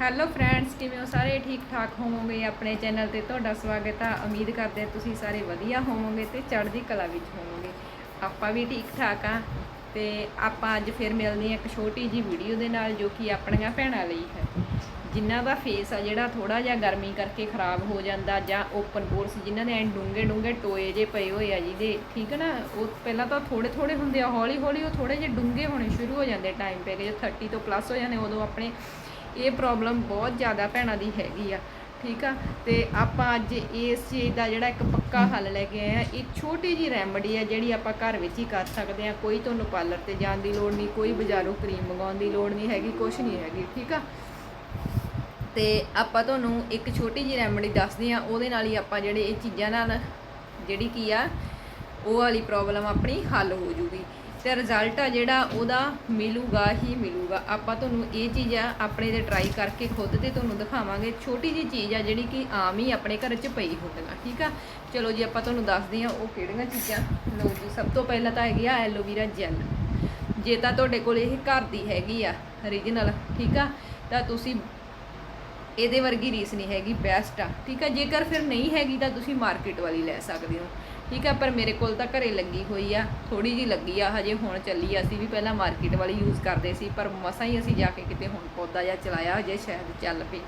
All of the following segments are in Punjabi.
ਹੈਲੋ ਫਰੈਂਡਸ ਕਿਵੇਂ ਹੋ? ਸਾਰੇ ਠੀਕ ਠਾਕ ਹੋਵੋਗੇ? ਆਪਣੇ ਚੈਨਲ ਤੇ ਤੁਹਾਡਾ ਸਵਾਗਤ ਆ। ਉਮੀਦ ਕਰਦੇ ਹਾਂ ਤੁਸੀਂ ਸਾਰੇ ਵਧੀਆ ਹੋਵੋਗੇ ਤੇ ਚੜ੍ਹਦੀ ਕਲਾ ਵਿੱਚ ਹੋਵੋਗੇ। ਆਪਾਂ ਵੀ ਠੀਕ ਠਾਕ ਆ ਤੇ ਆਪਾਂ ਅੱਜ ਫਿਰ ਮਿਲਦੇ ਹਾਂ ਇੱਕ ਛੋਟੀ ਜੀ ਵੀਡੀਓ ਦੇ ਨਾਲ ਜੋ ਕਿ ਆਪਣੀਆਂ ਭੈਣਾਂ ਲਈ ਹੈ। ਜਿਨ੍ਹਾਂ ਦਾ ਫੇਸ ਆ ਜਿਹੜਾ ਥੋੜਾ ਜਿਹਾ ਗਰਮੀ ਕਰਕੇ ਖਰਾਬ ਹੋ ਜਾਂਦਾ ਜਾਂ ਓਪਨ ਪੋਰਸ ਜਿਨ੍ਹਾਂ ਦੇ ਐਂ ਡੂੰਗੇ ਡੂੰਗੇ ਟੋਏ ਜੇ ਪਏ ਹੋਏ ਆ ਜਿਹਦੇ, ਠੀਕ ਹੈ ਨਾ? ਉਹ ਪਹਿਲਾਂ ਤਾਂ ਥੋੜੇ ਥੋੜੇ ਹੁੰਦੇ ਆ, ਹੌਲੀ ਹੌਲੀ ਉਹ ਥੋੜੇ ਜਿਹੇ ਡੂੰਗੇ ਹੋਣੇ ਸ਼ੁਰੂ ਹੋ ਜਾਂਦੇ ਟਾਈਮ ਪੈ ਕੇ ਜਦੋਂ 30 ਤੋਂ ਪਲੱਸ ਹੋ ਜਾਂਦੇ ਉਦੋਂ ਆਪਣੇ ਇਹ ਪ੍ਰੋਬਲਮ ਬਹੁਤ ਜ਼ਿਆਦਾ ਭੈਣਾਂ ਦੀ ਹੈਗੀ ਆ, ਠੀਕ ਆ? ਤੇ ਆਪਾਂ ਅੱਜ ਇਸ ਚੀਜ਼ ਦਾ ਜਿਹੜਾ ਇੱਕ ਪੱਕਾ ਹੱਲ ਲੈ ਕੇ ਆਏ ਆ, ਇਹ ਛੋਟੀ ਜੀ ਰੈਮਡੀ ਆ ਜਿਹੜੀ ਆਪਾਂ ਘਰ ਵਿੱਚ ਹੀ ਕਰ ਸਕਦੇ ਆ। ਕੋਈ ਤੁਹਾਨੂੰ ਪਾਰਲਰ ਤੇ ਜਾਣ ਦੀ ਲੋੜ ਨਹੀਂ, ਕੋਈ ਬਾਜ਼ਾਰੋਂ ਕਰੀਮ ਮੰਗਾਉਣ ਦੀ ਲੋੜ ਨਹੀਂ ਹੈਗੀ ਕੁਝ ਨਹੀਂ ਹੈਗੀ, ਠੀਕ ਆ? ਤੇ ਆਪਾਂ ਤੁਹਾਨੂੰ ਇੱਕ ਛੋਟੀ ਜੀ ਰੈਮਡੀ ਦੱਸਦੇ ਆ, ਉਹਦੇ ਨਾਲ ਹੀ ਆਪਾਂ ਜਿਹੜੇ ਇਹ ਚੀਜ਼ਾਂ ਨਾਲ, ਜਿਹੜੀ ਕੀ ਆ, ਉਹ ਵਾਲੀ ਪ੍ਰੋਬਲਮ ਆਪਣੀ ਹੱਲ ਹੋ ਜੂਗੀ। ਤੇ ਰਿਜ਼ਲਟ ਆ ਜਿਹੜਾ ਉਹਦਾ ਮਿਲੂਗਾ ਹੀ ਮਿਲੂਗਾ। ਆਪਾਂ ਤੁਹਾਨੂੰ ਇਹ ਚੀਜ਼ ਆ ਆਪਣੇ ਤੇ ਟਰਾਈ ਕਰਕੇ ਖੁਦ ਤੇ ਤੁਹਾਨੂੰ ਦਿਖਾਵਾਂਗੇ। ਛੋਟੀ ਜੀ ਚੀਜ਼ ਆ ਜਿਹੜੀ ਕਿ ਆਮ ਹੀ ਆਪਣੇ ਘਰ 'ਚ ਪਈ ਹੁੰਦੀਆਂ ਠੀਕ ਆ? ਚਲੋ ਜੀ, ਆਪਾਂ ਤੁਹਾਨੂੰ ਦੱਸਦੇ ਆ ਉਹ ਕਿਹੜੀਆਂ ਚੀਜ਼ਾਂ। ਲਓ ਜੀ, ਸਭ ਤੋਂ ਪਹਿਲਾਂ ਤਾਂ ਹੈਗੀ ਆ ਐਲੋਵੀਰਾ ਜੈਲ ਜੇ ਤਾਂ ਤੁਹਾਡੇ ਕੋਲ ਇਹ ਘਰ ਦੀ ਹੈਗੀ ਆ ਰੀਜਨਲ ਠੀਕ ਆ? ਤਾਂ ਤੁਸੀਂ ਇਹਦੇ ਵਰਗੀ ਰੀਸ ਨਹੀਂ ਹੈਗੀ ਬੈਸਟ ਆ, ਠੀਕ ਆ? ਜੇਕਰ ਫਿਰ ਨਹੀਂ ਹੈਗੀ ਤਾਂ ਤੁਸੀਂ ਮਾਰਕੀਟ ਵਾਲੀ ਲੈ ਸਕਦੇ ਹੋ। ਠੀਕ ਆ, ਪਰ ਮੇਰੇ ਕੋਲ ਤਾਂ ਘਰੇ ਲੱਗੀ ਹੋਈ ਆ ਥੋੜੀ ਜੀ ਲੱਗੀ ਆ, ਹਜੇ ਹੁਣ ਚੱਲੀ ਆ। ਅਸੀਂ ਵੀ ਪਹਿਲਾਂ ਮਾਰਕੀਟ ਵਾਲੀ ਯੂਜ਼ ਕਰਦੇ ਸੀ, ਪਰ ਮਸਾਂ ਹੀ ਅਸੀਂ ਜਾ ਕੇ ਕਿਤੇ ਹੁਣ ਪੌਦਾ ਜਿਹਾ ਚਲਾਇਆ, ਹਜੇ ਸ਼ਾਇਦ ਚੱਲ ਪਏ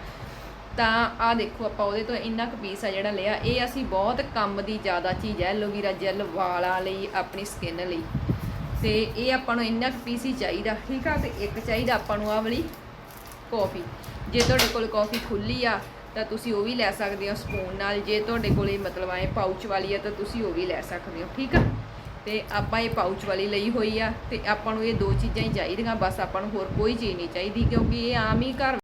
ਤਾਂ ਆ ਦੇਖੋ, ਆਪਾਂ ਉਹਦੇ ਤੋਂ ਇੰਨਾ ਕੁ ਪੀਸ ਆ ਜਿਹੜਾ ਲਿਆ, ਇਹ ਅਸੀਂ ਬਹੁਤ ਕੰਮ ਦੀ ਜ਼ਿਆਦਾ ਚੀਜ਼ ਹੈ ਐਲੋਵੀਰਾ ਜੈਲ ਵਾਲਾਂ ਲਈ, ਆਪਣੀ ਸਕਿਨ ਲਈ। ਤੇ ਇਹ ਆਪਾਂ ਨੂੰ ਇੰਨਾ ਕੁ ਪੀਸ ਹੀ ਚਾਹੀਦਾ, ਠੀਕ ਆ, ਤੇ ਇੱਕ ਚਾਹੀਦਾ ਆਪਾਂ ਨੂੰ ਆ ਵਾਲੀ ਕੌਫੀ ਜੇ ਤੁਹਾਡੇ ਕੋਲ ਕੌਫੀ ਖੁੱਲੀ ਆ ਤਾਂ ਤੁਸੀਂ ਉਹ ਵੀ ਲੈ ਸਕਦੇ ਹੋ ਸਪੂਨ ਨਾਲ। ਜੇ ਤੁਹਾਡੇ ਕੋਲੇ ਮਤਲਬ ਆਏ ਪਾਊਚ ਵਾਲੀ ਆ, ਤਾਂ ਤੁਸੀਂ ਉਹ ਵੀ ਲੈ ਸਕਦੇ ਹੋ, ਠੀਕ ਆ? ਤੇ ਆਪਾਂ ਇਹ ਪਾਊਚ ਵਾਲੀ ਲਈ ਹੋਈ ਆ, ਤੇ ਆਪਾਂ ਨੂੰ ਇਹ ਦੋ ਚੀਜ਼ਾਂ ਹੀ ਚਾਹੀਦੀਆਂ, ਬਸ ਆਪਾਂ ਨੂੰ ਹੋਰ ਕੋਈ ਚੀਜ਼ ਨਹੀਂ ਚਾਹੀਦੀ, ਕਿਉਂਕਿ ਇਹ ਆਮ ਹੀ ਘਰ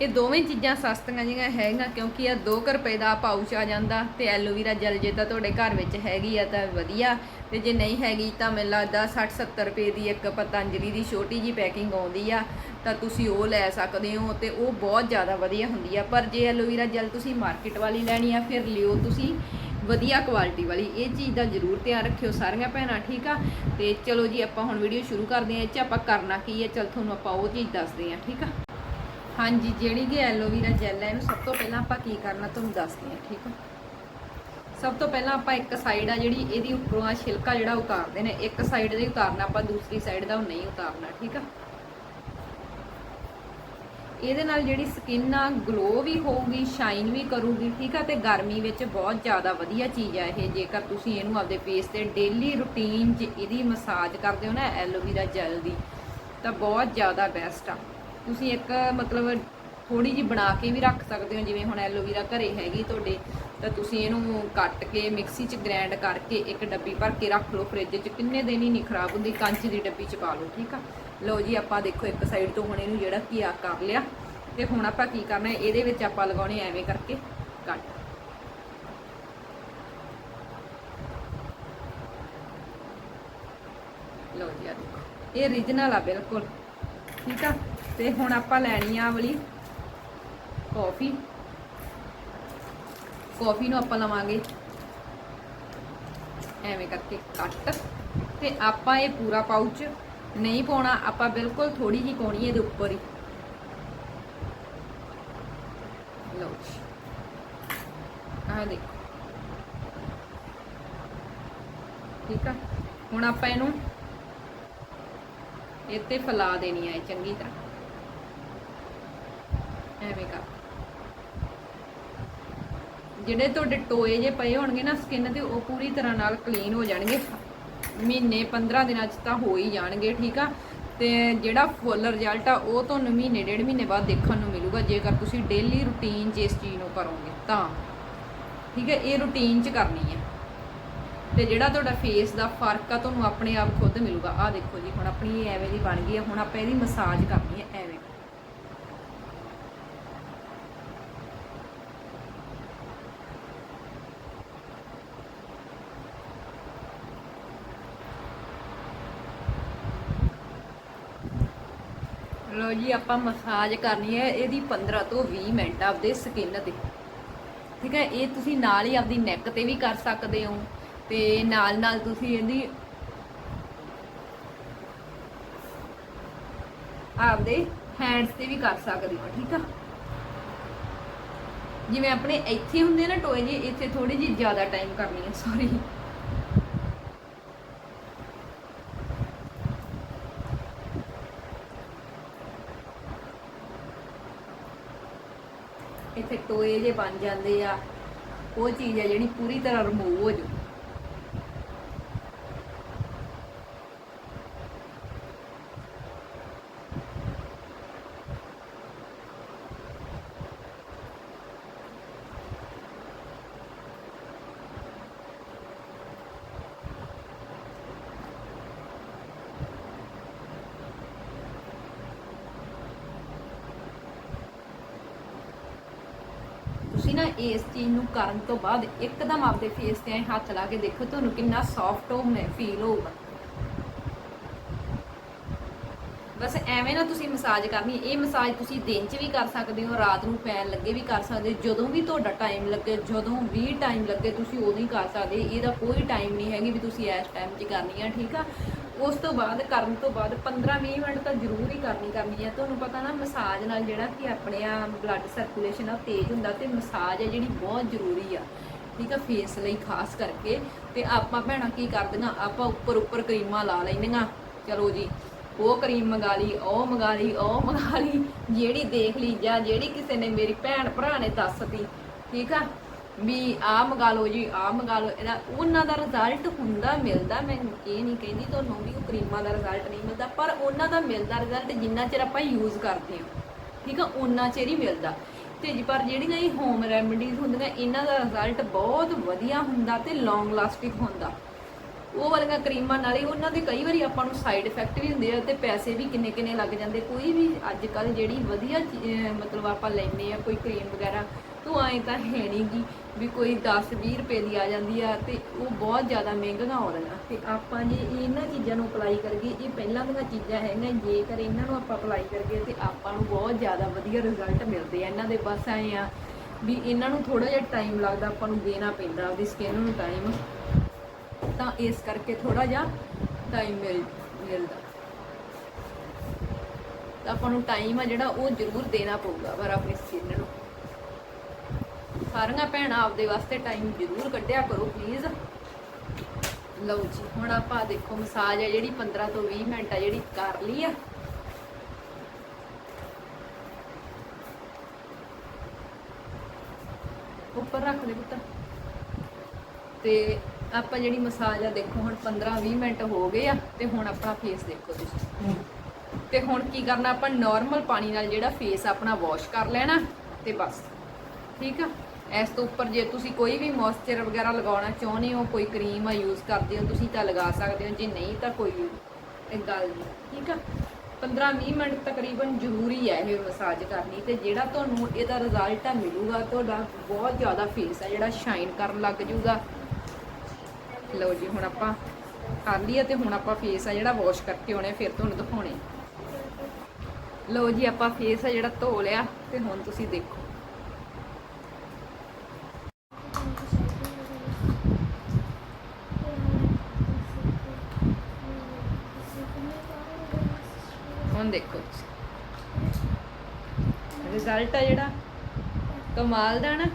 ਇਹ ਦੋਵੇਂ ਚੀਜ਼ਾਂ ਸਸਤੀਆਂ ਜਿਹੀਆਂ ਹੈਗੀਆਂ ਕਿਉਂਕਿ ਇਹ 2 ਰੁਪਏ ਦਾ ਪਾਊਚ ਆ ਜਾਂਦਾ ਤੇ ਐਲੋਵੀਰਾ ਜੈਲ ਜੇ ਤਾਂ ਤੁਹਾਡੇ ਘਰ ਵਿੱਚ ਹੈਗੀ ਆ ਤਾਂ ਵਧੀਆ। ਤੇ ਜੇ ਨਹੀਂ ਹੈਗੀ ਤਾਂ ਮੈਨੂੰ ਲੱਗਦਾ 60 70 ਰੁਪਏ ਦੀ ਇੱਕ ਪਤੰਜਲੀ ਦੀ ਛੋਟੀ ਜੀ ਪੈਕਿੰਗ ਆਉਂਦੀ ਆ, ਤਾਂ ਤੁਸੀਂ ਉਹ ਲੈ ਸਕਦੇ ਹੋ ਤੇ ਉਹ ਬਹੁਤ ਜ਼ਿਆਦਾ ਵਧੀਆ ਹੁੰਦੀ ਆ। ਪਰ ਜੇ ਐਲੋਵੀਰਾ ਜੈਲ ਤੁਸੀਂ ਮਾਰਕੀਟ ਵਾਲੀ ਲੈਣੀ ਆ, ਫਿਰ ਲਿਓ ਤੁਸੀਂ ਵਧੀਆ ਕੁਆਲਿਟੀ ਵਾਲੀ। ਇਹ ਚੀਜ਼ ਦਾ ਜ਼ਰੂਰ ਧਿਆਨ ਰੱਖਿਓ ਸਾਰੀਆਂ ਭੈਣਾਂ, ਠੀਕ ਆ? ਤੇ ਚਲੋ ਜੀ, ਆਪਾਂ ਹੁਣ ਵੀਡੀਓ ਸ਼ੁਰੂ ਕਰਦੇ ਹਾਂ। ਇਹ 'ਚ ਆਪਾਂ ਕਰਨਾ ਕੀ ਹੈ ਚਲ ਤੁਹਾਨੂੰ ਆਪਾਂ ਉਹ ਚੀਜ਼ ਦੱਸਦੇ ਹਾਂ, ਠੀਕ ਆ? ਹਾਂਜੀ, ਜਿਹੜੀ ਕਿ ਐਲੋਵੀਰਾ ਜੈਲ ਹੈ, ਇਹਨੂੰ ਸਭ ਤੋਂ ਪਹਿਲਾਂ ਆਪਾਂ ਕੀ ਕਰਨਾ ਤੁਹਾਨੂੰ ਦੱਸਦੇ ਹਾਂ, ਠੀਕ ਆ? ਸਭ ਤੋਂ ਪਹਿਲਾਂ ਆਪਾਂ ਇੱਕ ਸਾਈਡ ਆ ਜਿਹੜੀ, ਇਹਦੀ ਉੱਪਰੋਂ ਆ ਛਿਲਕਾ ਜਿਹੜਾ ਉਤਾਰਦੇ ਨੇ, ਇੱਕ ਸਾਈਡ ਦੇ ਉਤਾਰਨਾ, ਆਪਾਂ ਦੂਸਰੀ ਸਾਈਡ ਦਾ ਉਹ ਨਹੀਂ ਉਤਾਰਨਾ, ਠੀਕ ਆ? ਇਹਦੇ ਨਾਲ ਜਿਹੜੀ ਸਕਿਨ ਆ ਗਲੋ ਵੀ ਹੋਊਗੀ ਸ਼ਾਈਨ ਵੀ ਕਰੂਗੀ, ਠੀਕ ਆ? ਤੇ ਗਰਮੀ ਵਿੱਚ ਬਹੁਤ ਜ਼ਿਆਦਾ ਵਧੀਆ ਚੀਜ਼ ਆ ਇਹ, ਜੇਕਰ ਤੁਸੀਂ ਇਹਨੂੰ ਆਪਦੇ ਫੇਸ ਤੇ ਡੇਲੀ ਰੁਟੀਨ 'ਚ ਇਹਦੀ ਮਸਾਜ ਕਰਦੇ ਹੋ ਨਾ ਐਲੋਵੀਰਾ ਜੈਲ ਦੀ, ਤਾਂ ਬਹੁਤ ਜ਼ਿਆਦਾ ਬੈਸਟ ਆ। ਤੁਸੀਂ ਇੱਕ ਮਤਲਬ ਥੋੜੀ ਜਿਹੀ ਬਣਾ ਕੇ ਵੀ ਰੱਖ ਸਕਦੇ ਹੋ, ਜਿਵੇਂ ਹੁਣ ਐਲੋਵੀਰਾ ਘਰੇ ਹੈਗੀ ਤੁਹਾਡੇ, ਤਾਂ ਤੁਸੀਂ ਇਹਨੂੰ ਕੱਟ ਕੇ ਮਿਕਸੀ 'ਚ ਗ੍ਰਾਈਂਡ ਕਰਕੇ ਇੱਕ ਡੱਬੀ ਭਰ ਕੇ ਰੱਖ ਲਓ ਫ੍ਰਿਜ 'ਚ, ਕਿੰਨੇ ਦਿਨ ਹੀ ਨਹੀਂ ਖਰਾਬ ਹੁੰਦੀ, ਕੰਚ ਦੀ ਡੱਬੀ 'ਚ ਪਾ ਲਓ, ਠੀਕ ਆ? ਲਓ ਜੀ, ਆਪਾਂ ਦੇਖੋ ਇੱਕ ਸਾਈਡ ਤੋਂ ਹੁਣ ਇਹਨੂੰ ਜਿਹੜਾ ਕੀ ਆ ਕਰ ਲਿਆ, ਤੇ ਹੁਣ ਆਪਾਂ ਕੀ ਕਰਨਾ, ਇਹਦੇ ਵਿੱਚ ਆਪਾਂ ਲਗਾਉਣੇ ਐਵੇਂ ਕਰਕੇ ਕੱਟ। ਲਓ ਜੀ ਆ ਦੇਖੋ, ਇਹ origignal ਆ ਬਿਲਕੁਲ, ਠੀਕ ਆ? ਤੇ ਹੁਣ ਆਪਾਂ ਲੈਣੀ ਆ ਆਹ ਵਾਲੀ ਕਾਫੀ। ਕਾਫੀ ਨੂੰ ਆਪਾਂ ਲਵਾਂਗੇ ਐਵੇਂ ਕਰਕੇ ਕੱਟ। ਤੇ ਆਪਾਂ ਇਹ ਪੂਰਾ ਪਾਊਚ ਨਹੀਂ ਪਾਉਣਾ, ਆਪਾਂ ਬਿਲਕੁਲ ਥੋੜੀ ਜਿਹੀ ਪਾਉਣੀ ਇਹਦੇ ਉੱਪਰ ਹੀ। ਲਓ ਆਹ ਦੇਖੋ। ਠੀਕ ਆ? ਹੁਣ ਆਪਾਂ ਇਹਨੂੰ ਇੱਥੇ ਫੈਲਾ ਦੇਣੀ ਹੈ ਚੰਗੀ ਤਰ੍ਹਾਂ। ਐਵੇਂ ਕਰ। ਜਿਹੜੇ ਤੁਹਾਡੇ ਟੋਏ ਜੇ ਪਏ ਹੋਣਗੇ ਨਾ ਸਕਿਨ ਤੇ, ਉਹ ਪੂਰੀ ਤਰ੍ਹਾਂ ਨਾਲ ਕਲੀਨ ਹੋ ਜਾਣਗੇ। ਮਹੀਨੇ 15 ਦਿਨਾਂ ਚ ਤਾਂ ਹੋ ਹੀ ਜਾਣਗੇ, ਠੀਕ ਆ? ਤੇ ਜਿਹੜਾ ਫੁੱਲ ਰਿਜ਼ਲਟ ਆ, ਉਹ ਤੁਹਾਨੂੰ ਮਹੀਨੇ, ਡੇਢ ਮਹੀਨੇ ਬਾਅਦ ਦੇਖਣ ਨੂੰ ਮਿਲੂਗਾ। ਜੇਕਰ ਤੁਸੀਂ ਡੇਲੀ ਰੁਟੀਨ 'ਚ ਇਸ ਚੀਜ਼ ਨੂੰ ਕਰੋਗੇ ਤਾਂ। ਠੀਕ ਹੈ ਇਹ ਰੁਟੀਨ 'ਚ ਕਰਨੀ ਹੈ ਤੇ ਜਿਹੜਾ ਤੁਹਾਡਾ ਫੇਸ ਦਾ ਫ਼ਰਕ ਆ, ਤੁਹਾਨੂੰ ਆਪਣੇ ਆਪ ਖੁਦ ਮਿਲੂਗਾ। ਆਹ ਦੇਖੋ ਜੀ, ਹੁਣ ਆਪਣੀ ਇਹ ਐਵੇਂ ਦੀ ਬਣ ਗਈ ਹੈ ਹੁਣ ਆਪਾਂ ਇਹਦੀ ਮਸਾਜ ਕਰਨੀ ਹੈ ਐਵੇਂ। ਲੋ ਜੀ, ਆਪਾਂ ਮਸਾਜ ਕਰਨੀ ਹੈ ਇਹਦੀ 15 ਤੋਂ 20 ਮਿੰਟ ਆਪਦੇ ਸਕਿਨ ਤੇ। ਠੀਕ ਹੈ, ਇਹ ਤੁਸੀਂ ਨਾਲ ਹੀ ਆਪਦੀ ਨੈਕ ਤੇ ਵੀ ਕਰ ਸਕਦੇ ਹੋ ਤੇ ਨਾਲ ਨਾਲ ਤੁਸੀਂ ਇਹਦੀ ਆਪਦੇ ਹੈਂਡਸ ਤੇ ਵੀ ਕਰ ਸਕਦੇ ਹੋ, ਠੀਕ ਆ? ਜਿਵੇਂ ਆਪਣੇ ਇੱਥੇ ਹੁੰਦੇ ਨਾ ਟੋਏ ਜੀ ਇੱਥੇ ਥੋੜੀ ਜਿਹੀ ਜ਼ਿਆਦਾ ਟਾਈਮ ਕਰਨੀ ਹੈ ਸੌਰੀ ਇੱਥੇ ਟੋਏ ਜੇ ਬਣ ਜਾਂਦੇ ਆ, ਉਹ ਚੀਜ਼ ਹੈ ਜਿਹੜੀ ਪੂਰੀ ਤਰ੍ਹਾਂ ਰਿਮੂਵ ਹੋ ਜੂ ਤੁਸੀਂ ਨਾ ਇਸ ਚੀਜ਼ ਨੂੰ ਕਰਨ ਤੋਂ ਬਾਅਦ ਇੱਕਦਮ ਆਪਦੇ ਫੇਸ ਤੇ ਐਂ ਹੱਥ ਲਾ ਕੇ ਦੇਖੋ, ਤੁਹਾਨੂੰ ਕਿੰਨਾ ਸੌਫਟ ਹੋ ਮੈਂ ਫੀਲ ਹੋਊਗਾ। ਬਸ ਐਵੇਂ ਨਾ ਤੁਸੀਂ ਮਸਾਜ ਕਰਨੀ, ਇਹ ਮਸਾਜ ਤੁਸੀਂ ਦਿਨ 'ਚ ਵੀ ਕਰ ਸਕਦੇ ਹੋ, ਰਾਤ ਨੂੰ ਪੈਣ ਲੱਗੇ ਵੀ ਕਰ ਸਕਦੇ ਹੋ ਜਦੋਂ ਵੀ ਤੁਹਾਡਾ ਟਾਈਮ ਲੱਗੇ, ਜਦੋਂ ਵੀ ਟਾਈਮ ਲੱਗੇ ਤੁਸੀਂ ਉਦੋਂ ਹੀ ਕਰ ਸਕਦੇ, ਇਹਦਾ ਕੋਈ ਟਾਈਮ ਨਹੀਂ ਹੈਗੀ ਵੀ ਤੁਸੀਂ ਇਸ ਟਾਈਮ 'ਚ ਕਰਨੀ ਆ, ਠੀਕ ਆ? ਉਸ ਤੋਂ ਬਾਅਦ, ਕਰਨ ਤੋਂ ਬਾਅਦ 15-20 ਮਿੰਟ ਤਾਂ ਜ਼ਰੂਰ ਹੀ ਕਰਨੀ ਕਰਨੀ ਹੈ ਤੁਹਾਨੂੰ ਪਤਾ ਨਾ ਮਸਾਜ ਨਾਲ ਜਿਹੜਾ ਕਿ ਆਪਣੇ ਆ ਬਲੱਡ ਸਰਕੂਲੇਸ਼ਨ ਆ ਉਹ ਤੇਜ਼ ਹੁੰਦਾ ਤੇ ਮਸਾਜ ਹੈ ਜਿਹੜੀ ਬਹੁਤ ਜ਼ਰੂਰੀ ਆ, ਠੀਕ ਆ? ਫੇਸ ਲਈ ਖਾਸ ਕਰਕੇ ਤੇ ਆਪਾਂ ਭੈਣਾਂ ਕੀ ਕਰਦੀਆਂ ਆਪਾਂ ਉੱਪਰ ਉੱਪਰ ਕਰੀਮਾਂ ਲਾ ਲੈਂਦੀਆਂ ਚਲੋ ਜੀ। ਉਹ ਕਰੀਮ ਮੰਗਾ ਲਈ, ਉਹ ਮੰਗਾ ਲਈ, ਉਹ ਮੰਗਾ ਲਈ। ਜਿਹੜੀ ਦੇਖ ਲਈ ਜਾਂ ਜਿਹੜੀ ਕਿਸੇ ਨੇ ਮੇਰੀ ਭੈਣ ਭਰਾ ਨੇ ਦੱਸਤੀ, ਠੀਕ ਆ? ਵੀ ਆਹ ਮੰਗਾ ਲਓ ਜੀ, ਆਹ ਮੰਗਾ ਲਓ। ਇਹਦਾ ਉਹਨਾਂ ਦਾ ਰਿਜ਼ਲਟ ਹੁੰਦਾ, ਮਿਲਦਾ। ਮੈਂ ਇਹ ਨਹੀਂ ਕਹਿੰਦੀ ਤੁਹਾਨੂੰ ਵੀ ਉਹ ਕਰੀਮਾਂ ਦਾ ਰਿਜ਼ਲਟ ਨਹੀਂ ਮਿਲਦਾ, ਪਰ ਉਹਨਾਂ ਦਾ ਮਿਲਦਾ ਰਿਜ਼ਲਟ ਜਿੰਨਾ ਚਿਰ ਆਪਾਂ ਯੂਜ਼ ਕਰਦੇ ਹਾਂ। ਠੀਕ ਆ? ਉਹਨਾਂ ਚਿਰ ਹੀ ਮਿਲਦਾ। ਤੇ ਜੀ, ਪਰ ਜਿਹੜੀਆਂ ਇਹ ਹੋਮ ਰੈਮਡੀਜ਼ ਹੁੰਦੀਆਂ, ਇਹਨਾਂ ਦਾ ਰਿਜ਼ਲਟ ਬਹੁਤ ਵਧੀਆ ਹੁੰਦਾ ਤੇ ਲੌਂਗ ਲਾਸਟਿੰਗ ਹੁੰਦਾ। ਉਹ ਵਾਲੀਆਂ ਕਰੀਮਾਂ ਨਾਲੇ ਉਹਨਾਂ ਦੇ ਕਈ ਵਾਰੀ ਆਪਾਂ ਨੂੰ ਸਾਈਡ ਇਫੈਕਟ ਵੀ ਹੁੰਦੇ ਆ ਤੇ ਪੈਸੇ ਵੀ ਕਿੰਨੇ ਕਿੰਨੇ ਲੱਗ ਜਾਂਦੇ। ਕੋਈ ਵੀ ਅੱਜ ਕੱਲ ਜਿਹੜੀ ਵਧੀਆ ਚੀ- ਮਤਲਬ ਆਪਾਂ ਲੈਨੇ ਆ ਕੋਈ ਕਰੀਮ ਵਗੈਰਾ ਤੂੰ ਐਂ ਤਾਂ ਹੈ ਨੀ ਗੀ ਵੀ ਕੋਈ 10 20 ਰੁਪਏ ਦੀ ਆ ਜਾਂਦੀ ਆ ਤੇ ਉਹ ਬਹੁਤ ਜ਼ਿਆਦਾ ਮਹਿੰਗੀਆਂ ਹੋ ਰਹੀਆਂ। ਤੇ ਆਪਾਂ ਜੇ ਇਹਨਾਂ ਚੀਜ਼ਾਂ ਨੂੰ ਅਪਲਾਈ ਕਰੀਏ ਇਹ ਪਹਿਲਾਂ ਦੀਆਂ ਚੀਜ਼ਾਂ ਹੈਗੀਆਂ, ਜੇਕਰ ਇਹਨਾਂ ਨੂੰ ਆਪਾਂ ਅਪਲਾਈ ਕਰੀਏ ਤੇ ਆਪਾਂ ਨੂੰ ਬਹੁਤ ਜ਼ਿਆਦਾ ਵਧੀਆ ਰਿਜ਼ਲਟ ਮਿਲਦੇ ਆ। ਇਹਨਾਂ ਦੇ ਬਸ ਐਂ ਆ ਵੀ ਇਹਨਾਂ ਨੂੰ ਥੋੜਾ ਜਿਹਾ ਟਾਈਮ ਲੱਗਦਾ, ਆਪਾਂ ਨੂੰ ਦੇਣਾ ਪੈਂਦਾ, ਆਪਦੀ ਸਕਿਨ ਨੂੰ ਟਾਈਮ ਤਾਂ ਇਸ ਕਰਕੇ ਥੋੜਾ ਜਿਹਾ ਟਾਈਮ ਮਿਲ, ਮਿਲਦਾ। ਤਾਂ ਆਪਾਂ ਨੂੰ ਟਾਈਮ ਆ ਜਿਹੜਾ ਉਹ ਜ਼ਰੂਰ ਦੇਣਾ ਪਊਗਾ, ਪਰ ਆਪਣੀ ਸਕਿਨ ਨੂੰ। ਸਾਰੀਆਂ ਭੈਣਾਂ ਆਪਦੇ ਵਾਸਤੇ ਟਾਈਮ ਜ਼ਰੂਰ ਕੱਢਿਆ ਕਰੋ ਪਲੀਜ਼ ਲਓ ਜੀ, ਹੁਣ ਆਪਾਂ ਦੇਖੋ ਮਸਾਜ ਹੈ ਜਿਹੜੀ 15 ਤੋਂ 20 ਮਿੰਟ ਆ ਜਿਹੜੀ ਕਰ ਲਈ ਆ। ਉੱਪਰ ਰੱਖ ਦੇ ਪੁੱਤ। ਤੇ ਆਪਾਂ ਜਿਹੜੀ ਮਸਾਜ ਆ ਦੇਖੋ ਹੁਣ 15-20 ਮਿੰਟ ਹੋ ਗਏ ਆ ਤੇ ਹੁਣ ਆਪਣਾ ਫੇਸ ਦੇਖੋ ਤੁਸੀਂ। ਤੇ ਹੁਣ ਕੀ ਕਰਨਾ ਆਪਾਂ ਨਾਰਮਲ ਪਾਣੀ ਨਾਲ ਜਿਹੜਾ ਫੇਸ ਆਪਣਾ ਵਾਸ਼ ਕਰ ਲੈਣਾ ਤੇ ਬਸ। ਠੀਕ ਆ? ਇਸ ਤੋਂ ਉੱਪਰ ਜੇ ਤੁਸੀਂ ਕੋਈ ਵੀ ਮੋਇਸਚਰ ਵਗੈਰਾ ਲਗਾਉਣਾ ਚਾਹੁੰਦੇ ਹੋ ਕੋਈ ਕਰੀਮ ਆ ਯੂਜ਼ ਕਰਦੇ ਹੋ ਤੁਸੀਂ ਤਾਂ ਲਗਾ ਸਕਦੇ ਹੋ ਜੇ ਨਹੀਂ ਤਾਂ ਕੋਈ ਇਹ ਗੱਲ ਨਹੀਂ। ਠੀਕ ਆ? 15-20 ਮਿੰਟ ਤਕਰੀਬਨ ਜ਼ਰੂਰੀ ਹੈ ਇਹ ਮਸਾਜ ਕਰਨੀ ਤੇ ਜਿਹੜਾ ਤੁਹਾਨੂੰ ਇਹਦਾ ਰਿਜ਼ਲਟ ਆ ਮਿਲੂਗਾ ਤੁਹਾਡਾ ਬਹੁਤ ਜ਼ਿਆਦਾ ਫੇਸ ਆ ਜਿਹੜਾ ਸ਼ਾਈਨ ਕਰਨ ਲੱਗ ਜਾਊਗਾ ਲਓ ਜੀ, ਹੁਣ ਆਪਾਂ ਕਰ ਲਈਏ ਤੇ ਹੁਣ ਆਪਾਂ ਫੇਸ ਆ ਜਿਹੜਾ ਵਾਸ਼ ਕਰਕੇ ਆਉਣੇ, ਫਿਰ ਤੁਹਾਨੂੰ ਦਿਖਾਉਣੇ ਲਓ ਜੀ, ਆਪਾਂ ਫੇਸ ਆ ਜਿਹੜਾ ਧੋ ਲਿਆ ਤੇ ਹੁਣ ਤੁਸੀਂ ਦੇਖੋ। ਹੁਣ ਦੇਖੋ ਰਿਜ਼ਲਟ ਆ ਜਿਹੜਾ ਕਮਾਲ ਦਾ ਨਾ।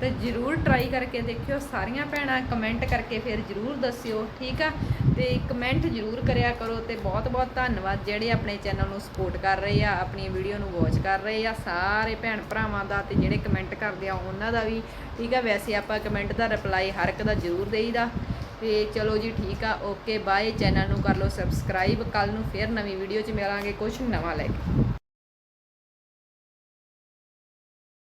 ਤੇ ਜਰੂਰ ਟਰਾਈ ਕਰਕੇ ਦੇਖਿਓ, ਸਾਰੀਆਂ ਭੈਣਾਂ ਕਮੈਂਟ ਕਰਕੇ ਫਿਰ ਜਰੂਰ ਦੱਸਿਓ, ਠੀਕ ਆ? ਤੇ ਕਮੈਂਟ ਜਰੂਰ ਕਰਿਆ ਕਰੋ ਤੇ ਬਹੁਤ ਬਹੁਤ ਧੰਨਵਾਦ ਜਿਹੜੇ ਆਪਣੇ ਚੈਨਲ ਨੂੰ ਸਪੋਰਟ ਕਰ ਰਹੇ ਆ ਆਪਣੀ ਵੀਡੀਓ ਨੂੰ ਵਾਚ ਕਰ ਰਹੇ ਆ, ਸਾਰੇ ਭੈਣ ਭਰਾਵਾਂ ਦਾ ਤੇ ਜਿਹੜੇ ਕਮੈਂਟ ਕਰਦੇ ਆ, ਉਹਨਾਂ ਦਾ ਵੀ, ਠੀਕ ਆ? ਵੈਸੇ ਆਪਾਂ ਕਮੈਂਟ ਦਾ ਰਿਪਲਾਈ ਹਰ ਇੱਕ ਦਾ ਜਰੂਰ ਦੇਈਦਾ। ਤੇ ਚਲੋ ਜੀ, ਠੀਕ ਆ? ਓਕੇ ਬਾਏ ਚੈਨਲ ਨੂੰ ਕਰ ਲਓ ਸਬਸਕ੍ਰਾਈਬ ਕੱਲ ਨੂੰ ਫਿਰ ਨਵੀਂ ਵੀਡੀਓ 'ਚ ਮਿਲਾਂਗੇ ਕੁਝ ਨਵਾਂ ਲੈ ਕੇ।